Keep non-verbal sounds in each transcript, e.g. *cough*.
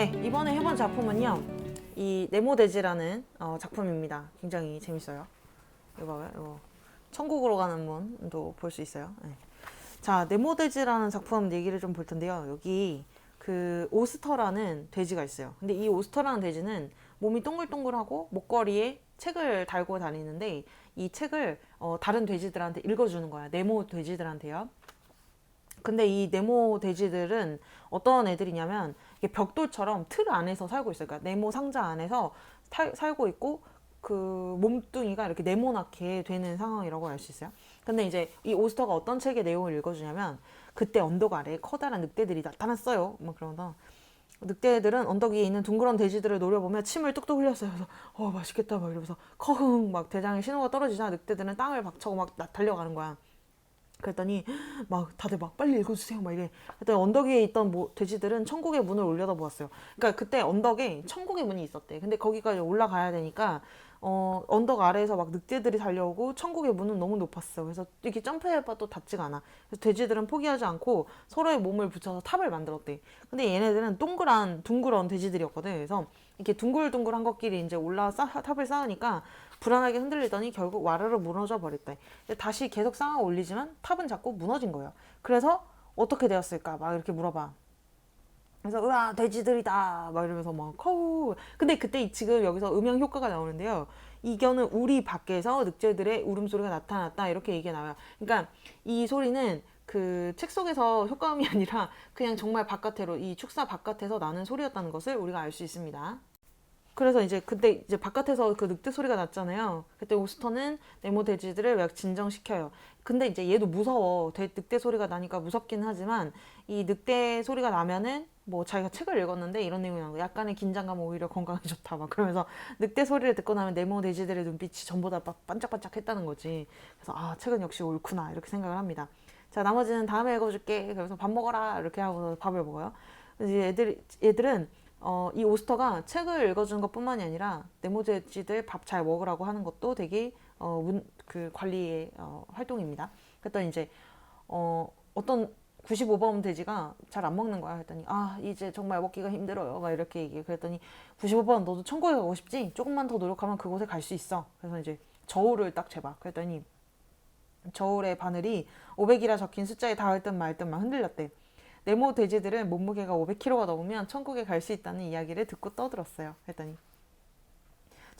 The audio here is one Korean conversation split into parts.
네, 이번에 해본 작품은요. 이 네모돼지라는 어, 작품입니다. 굉장히 재밌어요. 이거 이거 천국으로 가는 문도 볼 수 있어요. 네. 자, 네모돼지라는 작품 얘기를 좀 볼 텐데요. 여기 그 오스터라는 돼지가 있어요. 근데 이 오스터라는 돼지는 몸이 동글동글하고 목걸이에 책을 달고 다니는데 이 책을 어, 다른 돼지들한테 읽어주는 거야. 네모 돼지들한테요. 근데 이 네모 돼지들은 어떤 애들이냐면 벽돌처럼 틀 안에서 살고 있어요. 그러니까 네모 상자 안에서 살- 살고 있고 그 몸뚱이가 이렇게 네모나게 되는 상황이라고 알 수 있어요. 근데 이제 이 오스터가 어떤 책의 내용을 읽어주냐면 그때 언덕 아래에 커다란 늑대들이 나타났어요. 막 그러다 늑대들은 언덕 위에 있는 둥그런 돼지들을 노려보며 침을 뚝뚝 흘렸어요. 그래서 어 맛있겠다 막 이러면서 커흥 막 대장에 신호가 떨어지자 늑대들은 땅을 박차고 막 나- 달려가는 거야. 그랬더니 막 다들 막 빨리 읽어주세요 막 이래. 그랬더니 언덕 위에 있던 뭐 돼지들은 천국의 문을 올려다 보았어요. 그러니까 그때 언덕에 천국의 문이 있었대. 근데 거기까지 올라가야 되니까 어 언덕 아래에서 막 늑대들이 달려오고 천국의 문은 너무 높았어. 그래서 이렇게 점프해봐도 닿지가 않아. 그래서 돼지들은 포기하지 않고 서로의 몸을 붙여서 탑을 만들었대. 근데 얘네들은 동그란 둥그런 돼지들이었거든. 그래서 이렇게 둥글둥글한 것끼리 이제 올라 쌓, 탑을 쌓으니까 불안하게 흔들리더니 결국 와르르 무너져 버렸대. 다시 계속 쌓아 올리지만 탑은 자꾸 무너진 거예요. 그래서 어떻게 되었을까? 막 이렇게 물어봐. 그래서 으아 돼지들이다 막 이러면서 막 커우 근데 그때 지금 여기서 음향 효과가 나오는데요 이거는 우리 밖에서 늑대들의 울음소리가 나타났다 이렇게 얘기가 나와요 그러니까 이 소리는 그 책 속에서 효과음이 아니라 그냥 정말 바깥으로 이 축사 바깥에서 나는 소리였다는 것을 우리가 알 수 있습니다 그래서 이제 그때 이제 바깥에서 그 늑대 소리가 났잖아요. 그때 오스터는 네모 돼지들을 막 진정시켜요. 근데 이제 얘도 무서워. 돼- 늑대 소리가 나니까 무섭긴 하지만 이 늑대 소리가 나면은 뭐 자기가 책을 읽었는데 이런 내용이 나오고 약간의 긴장감 오히려 건강에 좋다 막 그러면서 늑대 소리를 듣고 나면 네모 돼지들의 눈빛이 전부 다 바- 반짝반짝했다는 거지. 그래서 아 책은 역시 옳구나 이렇게 생각을 합니다. 자 나머지는 다음에 읽어줄게. 그래서 밥 먹어라 이렇게 하고 밥을 먹어요. 이제 애들 얘들은 어, 이 오스터가 책을 읽어주는 것뿐만이 아니라 네모 돼지들 밥 잘 먹으라고 하는 것도 되게 어, 문, 그 관리의 어, 활동입니다. 그랬더니 이제 어, 어떤 95번 돼지가 잘 안 먹는 거야. 그랬더니 아 이제 정말 먹기가 힘들어요. 막 이렇게 얘기해. 그랬더니 95번 너도 천국에 가고 싶지? 조금만 더 노력하면 그곳에 갈 수 있어. 그래서 이제 저울을 딱 재봐. 그랬더니 저울의 바늘이 500이라 적힌 숫자에 닿을 듯 말 듯 막 흔들렸대. 네모 돼지들은 몸무게가 500kg가 넘으면 천국에 갈 수 있다는 이야기를 듣고 떠들었어요. 그랬더니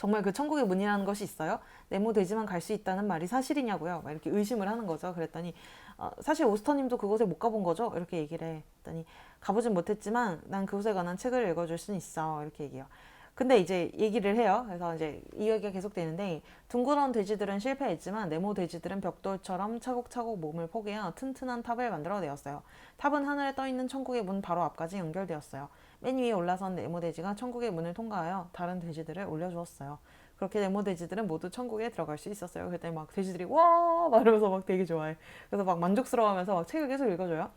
정말 그 천국의 문이라는 것이 있어요? 네모 돼지만 갈 수 있다는 말이 사실이냐고요? 막 이렇게 의심을 하는 거죠. 그랬더니 어, 사실 오스터님도 그곳에 못 가본 거죠? 이렇게 얘기를 해. 그랬더니 가보진 못했지만 난 그곳에 관한 책을 읽어줄 수는 있어. 이렇게 얘기해요. 근데 이제 얘기를 해요. 그래서 이제 이 얘기가 계속되는데 둥그런 돼지들은 실패했지만 네모 돼지들은 벽돌처럼 차곡차곡 몸을 포개어 튼튼한 탑을 만들어내었어요. 탑은 하늘에 떠 있는 천국의 문 바로 앞까지 연결되었어요. 맨 위에 올라선 네모 돼지가 천국의 문을 통과하여 다른 돼지들을 올려주었어요. 그렇게 네모 돼지들은 모두 천국에 들어갈 수 있었어요. 그때 막 돼지들이 와 막 이러면서 막 되게 좋아해. 그래서 막 만족스러워하면서 막 책을 계속 읽어줘요.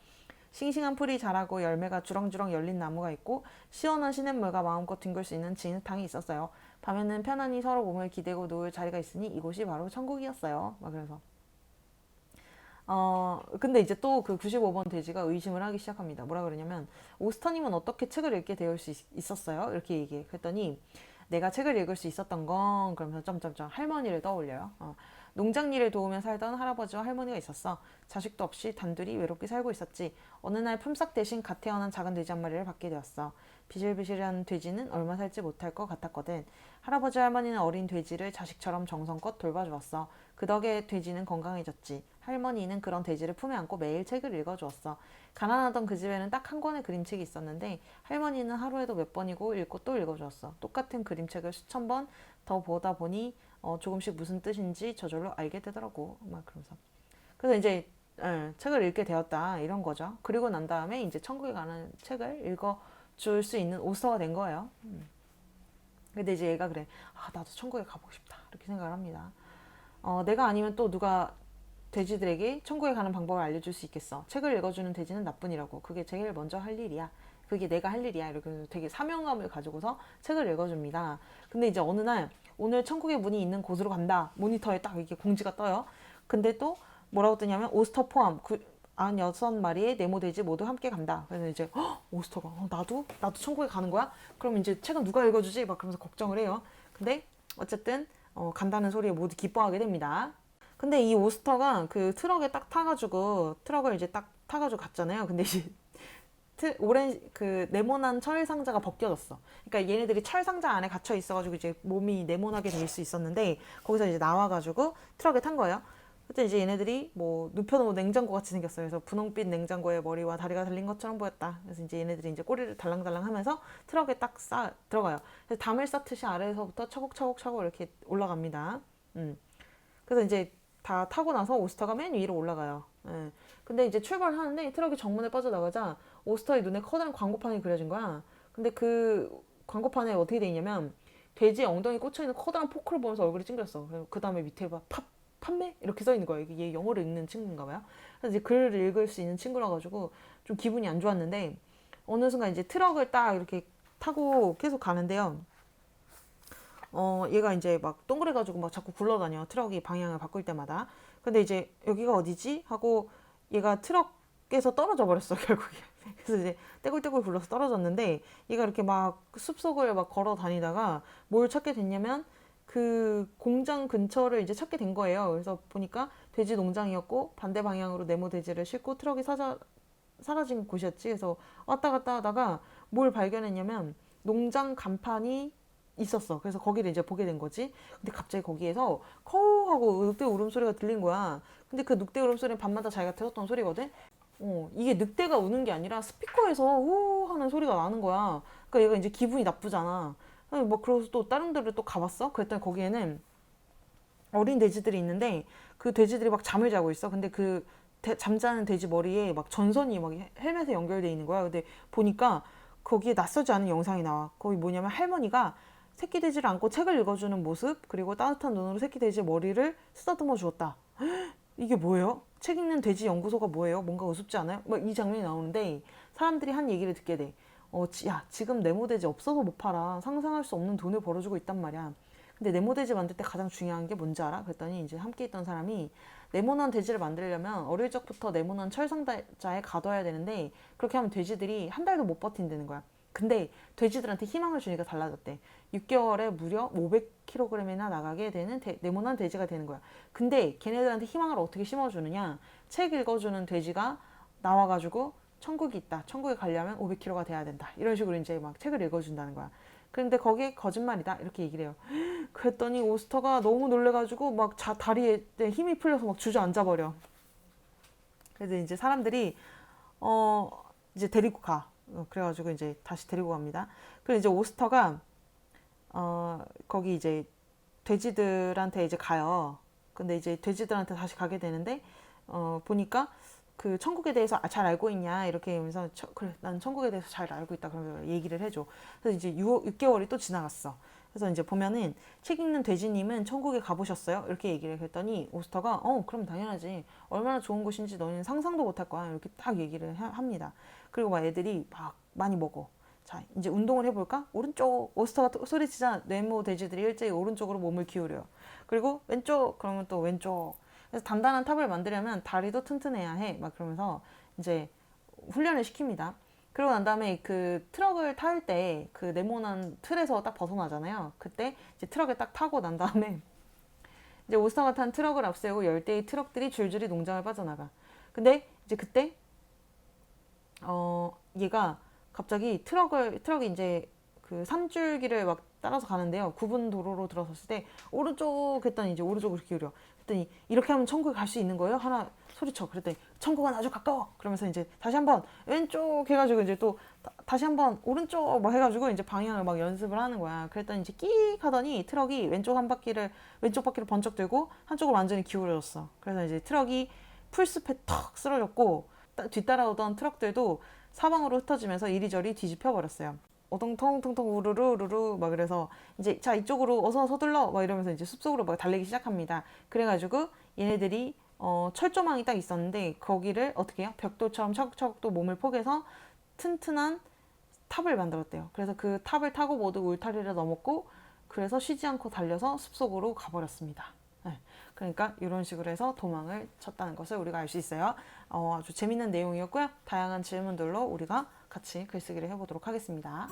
싱싱한 풀이 자라고 열매가 주렁주렁 열린 나무가 있고 시원한 시냇물과 마음껏 뒹굴 수 있는 진흙탕이 있었어요. 밤에는 편안히 서로 몸을 기대고 누울 자리가 있으니 이곳이 바로 천국이었어요. 막 그래서 어 근데 이제 또 그 95번 돼지가 의심을 하기 시작합니다. 뭐라 그러냐면 오스터님은 어떻게 책을 읽게 되올 수 있, 있었어요? 이렇게 얘기해. 그랬더니 내가 책을 읽을 수 있었던 건 그러면서 점점점 할머니를 떠올려요. 어, 농장 일을 도우며 살던 할아버지와 할머니가 있었어. 자식도 없이 단둘이 외롭게 살고 있었지. 어느 날 품삯 대신 갓 태어난 작은 돼지 한 마리를 받게 되었어. 비실비실한 돼지는 얼마 살지 못할 것 같았거든. 할아버지 할머니는 어린 돼지를 자식처럼 정성껏 돌봐주었어. 그 덕에 돼지는 건강해졌지. 할머니는 그런 돼지를 품에 안고 매일 책을 읽어주었어. 가난하던 그 집에는 딱 한 권의 그림책이 있었는데 할머니는 하루에도 몇 번이고 읽고 또 읽어주었어. 똑같은 그림책을 수천 번 더 보다 보니 어, 조금씩 무슨 뜻인지 저절로 알게 되더라고. 막 그러면서. 그래서 이제 예, 책을 읽게 되었다 이런 거죠. 그리고 난 다음에 이제 천국에 가는 책을 읽어 줄 수 있는 오스터가 된 거예요. 음. 근데 이제 얘가 그래. 아 나도 천국에 가보고 싶다 이렇게 생각을 합니다. 어, 내가 아니면 또 누가 돼지들에게 천국에 가는 방법을 알려줄 수 있겠어. 책을 읽어주는 돼지는 나뿐이라고. 그게 제일 먼저 할 일이야. 그게 내가 할 일이야. 이렇게 되게 사명감을 가지고서 책을 읽어줍니다. 근데 이제 어느 날 오늘 천국의 문이 있는 곳으로 간다. 모니터에 딱 이렇게 공지가 떠요. 근데 또 뭐라고 뜨냐면 오스터 포함 구, 96마리의 네모 돼지 모두 함께 간다. 그래서 이제 헉, 오스터가 어, 나도 나도 천국에 가는 거야? 그럼 이제 책은 누가 읽어주지? 막 그러면서 걱정을 해요. 근데 어쨌든 어, 간다는 소리에 모두 기뻐하게 됩니다. 근데 이 오스터가 그 트럭에 딱 타가지고 트럭을 이제 딱 타가지고 갔잖아요. 근데 이제 *laughs* 트, 오렌 그 네모난 철 상자가 벗겨졌어. 그러니까 얘네들이 철 상자 안에 갇혀 있어가지고 이제 몸이 네모나게 될 수 있었는데 거기서 이제 나와가지고 트럭에 탄 거예요. 그때 이제 얘네들이 뭐 눕혀놓은 냉장고 같이 생겼어요. 그래서 분홍빛 냉장고에 머리와 다리가 달린 것처럼 보였다. 그래서 이제 얘네들이 이제 꼬리를 달랑달랑하면서 트럭에 딱 싸 들어가요. 그래서 담을 쌓듯이 아래에서부터 차곡차곡차곡 이렇게 올라갑니다. 음. 그래서 이제 다 타고 나서 오스터가 맨 위로 올라가요. 예. 근데 이제 출발하는데 트럭이 정문에 빠져나가자 오스터의 눈에 커다란 광고판이 그려진 거야. 근데 그 광고판에 어떻게 돼 있냐면 돼지 엉덩이 꽂혀 있는 커다란 포크를 보면서 얼굴이 찡그렸어. 그 다음에 밑에 막 팝, 판매 이렇게 써 있는 거예요. 얘 영어를 읽는 친구인가 봐요. 그래서 이제 글을 읽을 수 있는 친구라 가지고 좀 기분이 안 좋았는데 어느 순간 이제 트럭을 딱 이렇게 타고 계속 가는데요. 어, 얘가 이제 막 동그래가지고 막 자꾸 굴러다녀. 트럭이 방향을 바꿀 때마다. 근데 이제 여기가 어디지? 하고 얘가 트럭에서 떨어져 버렸어, *laughs* 결국에. 그래서 이제 떼굴떼굴 굴러서 떨어졌는데 얘가 이렇게 막 숲속을 막 걸어 다니다가 뭘 찾게 됐냐면 그 공장 근처를 이제 찾게 된 거예요. 그래서 보니까 돼지 농장이었고 반대 방향으로 네모 돼지를 싣고 트럭이 사자, 사라진 곳이었지. 그래서 왔다 갔다 하다가 뭘 발견했냐면 농장 간판이 있었어. 그래서 거기를 이제 보게 된 거지. 근데 갑자기 거기에서 커우 하고 늑대 울음소리가 들린 거야. 근데 그 늑대 울음소리는 밤마다 자기가 들었던 소리거든. 어, 이게 늑대가 우는 게 아니라 스피커에서 우 하는 소리가 나는 거야. 그러니까 얘가 이제 기분이 나쁘잖아. 아니, 뭐 그래서 또 다른 데를 또 가봤어. 그랬더니 거기에는 어린 돼지들이 있는데 그 돼지들이 막 잠을 자고 있어. 근데 그 대- 잠자는 돼지 머리에 막 전선이 막 헬멧에 연결돼 있는 거야. 근데 보니까 거기에 낯설지 않은 영상이 나와. 거기 뭐냐면 할머니가 새끼 돼지를 안고 책을 읽어주는 모습 그리고 따뜻한 눈으로 새끼 돼지 머리를 쓰다듬어 주었다. *gasps* 이게 뭐예요? 책 읽는 돼지 연구소가 뭐예요? 뭔가 우습지 않아요? 막 이 장면이 나오는데 사람들이 한 얘기를 듣게 돼. 어, 지- 야, 지금 네모돼지 없어서 못 팔아. 상상할 수 없는 돈을 벌어주고 있단 말이야. 근데 네모돼지 만들 때 가장 중요한 게 뭔지 알아? 그랬더니 이제 함께 있던 사람이 네모난 돼지를 만들려면 어릴 적부터 네모난 철상자에 가둬야 되는데 그렇게 하면 돼지들이 한 달도 못 버틴다는 거야. 근데 돼지들한테 희망을 주니까 달라졌대. 6개월에 무려 500kg이나 나가게 되는 대- 네모난 돼지가 되는 거야. 근데 걔네들한테 희망을 어떻게 심어주느냐? 책 읽어주는 돼지가 나와가지고 천국이 있다. 천국에 가려면 500kg가 돼야 된다. 이런 식으로 이제 막 책을 읽어준다는 거야. 그런데 거기에 거짓말이다. 이렇게 얘기를 해요. *gasps* 그랬더니 오스터가 너무 놀래가지고 막 자, 다리에 힘이 풀려서 막 주저앉아 버려. 그래서 이제 사람들이 어 이제 데리고 가. 어, 그래가지고 이제 다시 데리고 갑니다. 그리고 이제 오스터가 어 거기 이제 돼지들한테 이제 가요. 근데 이제 돼지들한테 다시 가게 되는데 어 보니까 그 천국에 대해서 아, 잘 알고 있냐 이렇게 하면서 저, 그래 난 천국에 대해서 잘 알고 있다 그러면 얘기를 해줘. 그래서 이제 6, 6개월이 또 지나갔어. 그래서 이제 보면은 책 읽는 돼지님은 천국에 가보셨어요? 이렇게 얘기를 했더니 오스터가 어 그럼 당연하지 얼마나 좋은 곳인지 너희는 상상도 못할 거야 이렇게 딱 얘기를 하- 합니다. 그리고 막 애들이 막 많이 먹어. 자 이제 운동을 해볼까? 오른쪽 오스터가 또 소리치자 네모 돼지들이 일제히 오른쪽으로 몸을 기울여. 그리고 왼쪽 그러면 또 왼쪽. 그래서 단단한 탑을 만들려면 다리도 튼튼해야 해. 막 그러면서 이제 훈련을 시킵니다. 그러고 난 다음에 그 트럭을 탈 때 그 네모난 틀에서 딱 벗어나잖아요. 그때 이제 트럭에 딱 타고 난 다음에 *laughs* 이제 오스터가 탄 트럭을 앞세우고 열대의 트럭들이 줄줄이 농장을 빠져나가. 근데 이제 그때 어 얘가 갑자기 트럭을 트럭이 이제 그 산줄기를 막 따라서 가는데요. 구분 도로로 들어섰을 때 오른쪽 했더니 이제 오른쪽으로 기울여. 그랬더니 이렇게 하면 천국에 갈 수 있는 거예요? 하나 소리쳐. 그랬더니 천국은 아주 가까워. 그러면서 이제 다시 한번 왼쪽 해가지고 이제 또 다, 시 한번 오른쪽 뭐 해가지고 이제 방향을 막 연습을 하는 거야. 그랬더니 이제 끼익 하더니 트럭이 왼쪽 한 바퀴를 왼쪽 바퀴를 번쩍 들고 한쪽으로 완전히 기울어졌어. 그래서 이제 트럭이 풀숲에 턱 쓰러졌고 따- 뒤따라오던 트럭들도 사방으로 흩어지면서 이리저리 뒤집혀 버렸어요. 어동통통통 우르르르르 막 그래서 이제 자 이쪽으로 어서 서둘러 막 이러면서 이제 숲속으로 막 달리기 시작합니다. 그래가지고 얘네들이 어, 철조망이 딱 있었는데 거기를 어떻게 해요? 벽돌처럼 척척 또 몸을 포개서 튼튼한 탑을 만들었대요. 그래서 그 탑을 타고 모두 울타리를 넘었고 그래서 쉬지 않고 달려서 숲속으로 가버렸습니다. 네. 그러니까 이런 식으로 해서 도망을 쳤다는 것을 우리가 알 수 있어요. 어, 아주 재밌는 내용이었고요. 다양한 질문들로 우리가 같이 글쓰기를 해보도록 하겠습니다.